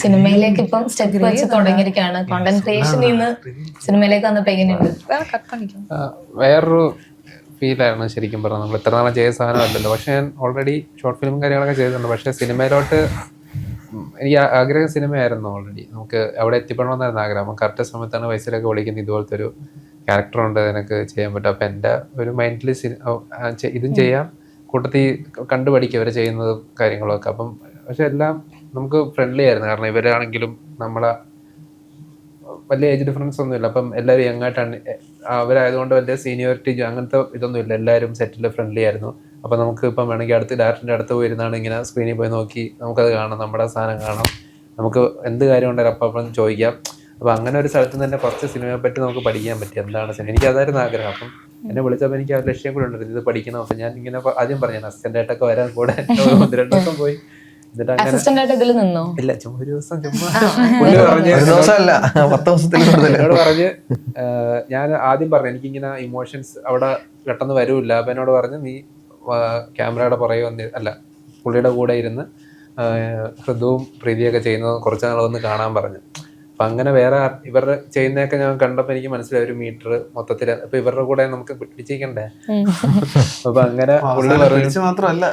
സിനിമയിലേക്ക് ഇപ്പം സ്റ്റെപ്പ് വെച്ച് തുടങ്ങിയിരിക്കുകയാണ്. കോണ്ടന്റ് ക്രിയേഷനിൽ നിന്ന് സിനിമയിലേക്ക് വന്നപ്പോ എങ്ങനെയുണ്ട്? വേറൊരു ഫീലായിരുന്നു ശരിക്കും പറഞ്ഞാൽ നമ്മൾ ഇത്ര നാളെ ചെയ്ത സാധനമല്ലല്ലോ പക്ഷെ ഞാൻ ഓൾറെഡി ഷോർട്ട് ഫിലിം കാര്യങ്ങളൊക്കെ ചെയ്തിട്ടുണ്ട്. പക്ഷെ സിനിമയിലോട്ട് എനിക്ക് ആഗ്രഹം സിനിമയായിരുന്നു ഓൾറെഡി നമുക്ക് അവിടെ എത്തിപ്പെടണമെന്നായിരുന്നു ആഗ്രഹം. അപ്പം കറക്റ്റ് സമയത്താണ് വയസ്സിലൊക്കെ വിളിക്കുന്നത്. ഇതുപോലത്തെ ഒരു ക്യാരക്ടർ ഉണ്ട് എനിക്ക് ചെയ്യാൻ പറ്റും. അപ്പം എന്റെ ഒരു മൈൻഡിൽ ഇതും ചെയ്യാം. കൂട്ടത്തിൽ കണ്ടു അവർ ചെയ്യുന്നതും കാര്യങ്ങളൊക്കെ. അപ്പം പക്ഷെ എല്ലാം നമുക്ക് ഫ്രണ്ട്ലി ആയിരുന്നു. കാരണം ഇവരാണെങ്കിലും നമ്മളെ വലിയ ഏജ് ഡിഫറൻസ് ഒന്നുമില്ല. അപ്പം എല്ലാവരും യങ്ങായിട്ടാണ് അവരായതുകൊണ്ട് വലിയ സീനിയോറിറ്റി അങ്ങനത്തെ ഇതൊന്നും ഇല്ല എല്ലാവരും സെറ്റിൽ ഫ്രണ്ട്ലി ആയിരുന്നു. അപ്പം നമുക്ക് ഇപ്പം വേണമെങ്കിൽ അടുത്ത് ഡയറക്ടറിന്റെ അടുത്ത് പോയിരുന്നാണ് ഇങ്ങനെ സ്ക്രീനിൽ പോയി നോക്കി നമുക്കത് കാണാം. നമ്മുടെ സാധനം കാണാം. നമുക്ക് എന്ത് കാര്യം ഉണ്ടെങ്കിലും അപ്പം അപ്പം ചോദിക്കാം. അപ്പം അങ്ങനെ ഒരു സ്ഥലത്ത് തന്നെ കുറച്ച് സിനിമയെ പറ്റി നമുക്ക് പഠിക്കാൻ പറ്റി. എന്താണ് സിനിമ എനിക്ക് അതായിരുന്നു ആഗ്രഹം. അപ്പം എന്നെ വിളിച്ചപ്പോൾ എനിക്ക് ആ ലക്ഷ്യം കൂടെ ഉണ്ടായിരുന്നു. ഇത് പഠിക്കണം. അപ്പം ഞാൻ ഇങ്ങനെ ആദ്യം പറഞ്ഞു അസിസ്റ്റന്റായിട്ടൊക്കെ വരാൻ കൂടെ. ഒന്ന് രണ്ട് ദിവസം പോയി. അസിസ്റ്റന്റ് ആയിട്ട് ഇതിൽ നിന്നോ? ഇല്ല ചുമ്മാ ഒരു ദിവസം ചുമ്മാ പുള്ളി പറഞ്ഞ് ഒരു ദിവസമല്ല പത്ത് ദിവസത്തിൽ കൂടുതൽ എന്നോട് പറഞ്ഞ് ഞാൻ ആദ്യം പറഞ്ഞു എനിക്ക് ഇങ്ങനെ ഇമോഷൻസ് അവിടെ പെട്ടെന്ന് വരൂല്ല. അപ്പൊ എന്നോട് പറഞ്ഞ് നീ ക്യാമറയുടെ പുറകെ വന്നി അല്ല പുള്ളിയുടെ കൂടെ ഇരുന്ന് ഹൃദവും പ്രീതിയൊക്കെ ചെയ്യുന്നത് കുറച്ച് നാൾ വന്ന് കാണാൻ പറഞ്ഞു. അപ്പൊ അങ്ങനെ വേറെ ഇവരുടെ ചെയ്യുന്നതൊക്കെ ഞാൻ കണ്ടപ്പോൾ എനിക്ക് മനസ്സിലായി ഒരു മീറ്റർ മൊത്തത്തിൽ അപ്പൊ ഇവരുടെ കൂടെ നമുക്ക് പിടിച്ചിരിക്കണ്ടേ? അപ്പൊ അങ്ങനെ പുള്ളി മാത്രമല്ല